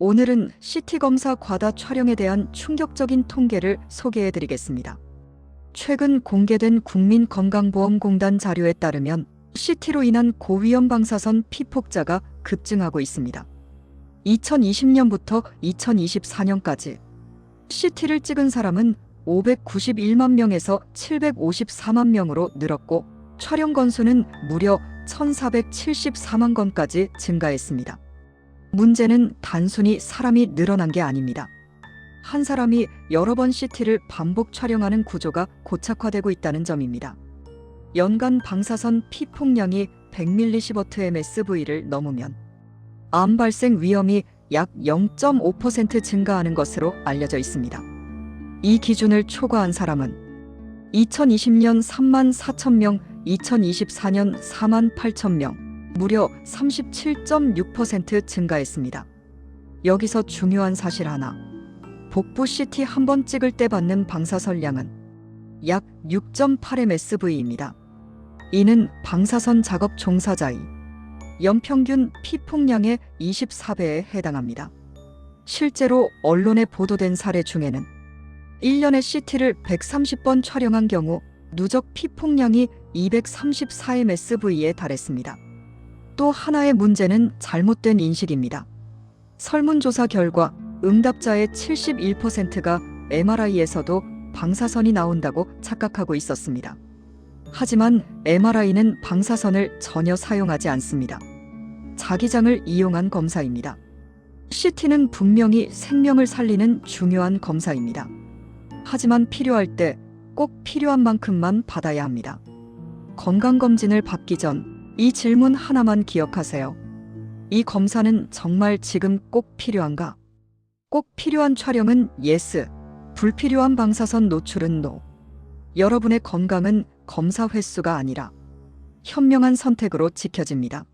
오늘은 CT 검사 과다 촬영에 대한 충격적인 통계를 소개해 드리겠습니다. 최근 공개된 국민건강보험공단 자료에 따르면 CT로 인한 고위험 방사선 피폭자가 급증하고 있습니다. 2020년부터 2024년까지 CT를 찍은 사람은 591만 명에서 754만 명으로 늘었고 촬영 건수는 무려 1474만 건까지 증가했습니다. 문제는 단순히 사람이 늘어난 게 아닙니다. 한 사람이 여러 번 CT를 반복 촬영하는 구조가 고착화되고 있다는 점입니다. 연간 방사선 피 폭량이 100mSv를 넘으면 암 발생 위험이 약 0.5% 증가하는 것으로 알려져 있습니다. 이 기준을 초과한 사람은 2020년 3만 4천 명, 2024년 4만 8천 명, 무려 37.6% 증가했습니다. 여기서 중요한 사실 하나. 복부 CT 한 번 찍을 때 받는 방사선량은 약 6.8mSv입니다. 이는 방사선 작업 종사자의 연평균 피폭량의 24배에 해당합니다. 실제로 언론에 보도된 사례 중에는 1년에 CT를 130번 촬영한 경우 누적 피폭량이 234mSv에 달했습니다. 또 하나의 문제는 잘못된 인식입니다. 설문조사 결과 응답자의 71%가 MRI에서도 방사선이 나온다고 착각하고 있었습니다. 하지만 MRI는 방사선을 전혀 사용하지 않습니다. 자기장을 이용한 검사입니다. CT는 분명히 생명을 살리는 중요한 검사입니다. 하지만 필요할 때 꼭 필요한 만큼만 받아야 합니다. 건강검진을 받기 전 이 질문 하나만 기억하세요. 이 검사는 정말 지금 꼭 필요한가? 꼭 필요한 촬영은 yes, 불필요한 방사선 노출은 no. 여러분의 건강은 검사 횟수가 아니라 현명한 선택으로 지켜집니다.